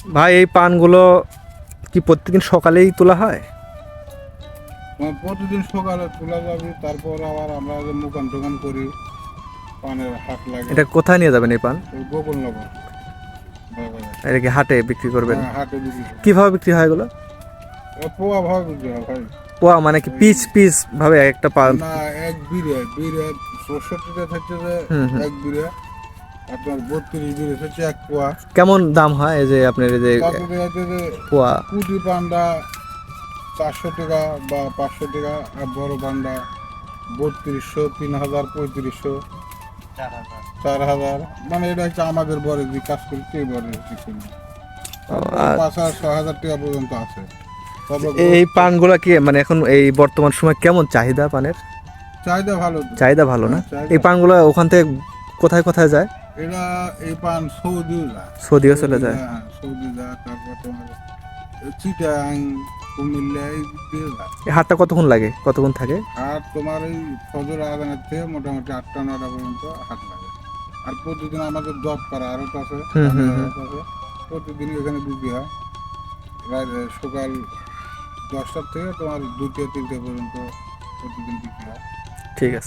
ভাই এই পানগুলো কি প্রত্যেকদিন সকালেই তোলা হয়? তোমার প্রতিদিন সকালে তোলা যাবে তারপর আবার আমরা যে মুকান টুকান করি পানের হাট লাগে। এটা কোথায় নিয়ে যাবেন এই পান? ওই গোকুল নগর এটা কি হাটে বিক্রি করবেন? হ্যাঁ, হাটে বিক্রি কীভাবে বিক্রি হয় এগুলো? পোয়া ভাবে বিক্রি হয় ভাই। পোয়া মানে কি পিস পিস ভাবে একটা পান? না এক বিরে বিরে ষষ্ঠটিতে থাকছে। এক বিরে। আপনার বত্রিশ হচ্ছে এক পোয়া। কেমন দাম হয় এই যে আপনার এই যে তারপরে হচ্ছে যে পোয়া? কুটি পান্ডা চারশো টাকা বা পাঁচশো টাকা আর বড় পান্ডা বত্রিশশো তিন হাজার পঁয়ত্রিশশো চার হাজার। মানে এটা হচ্ছে আমাদের বরে যে কাজ করি সেই বরে কিছু না। পাঁচ হাজার ছয় হাজার টাকা পর্যন্ত আছে। এই পানগুলো কি মানে এখন এই বর্তমান সময় কেমন চাহিদা পানের? চাহিদা ভালো। চাহিদা ভালো না? হ্যাঁ। এই পানগুলো ওখান থেকে কোথায় কোথায় যায়? এটা এই পান সৌদিও যায় সৌদিও চলে যায়। হ্যাঁ, সৌদি যায় তারপর তোমার চিটাং কুমিল্লা এই দিয়ে যায় হাটটা কতক্ষণ লাগে? কতক্ষণ থাকে? আর তোমার এই ফজর আদানের থেকে মোটামুটি আটটা নটা পর্যন্ত হাট লাগে। আর প্রতিদিন আমাদের জব করা আরও আছে। প্রতিদিন এখানে বিক্রি হয়। সকাল দশটার থেকে তোমার দুটো তিনটে পর্যন্ত প্রতিদিন বিক্রি হয়। ঠিক আছে।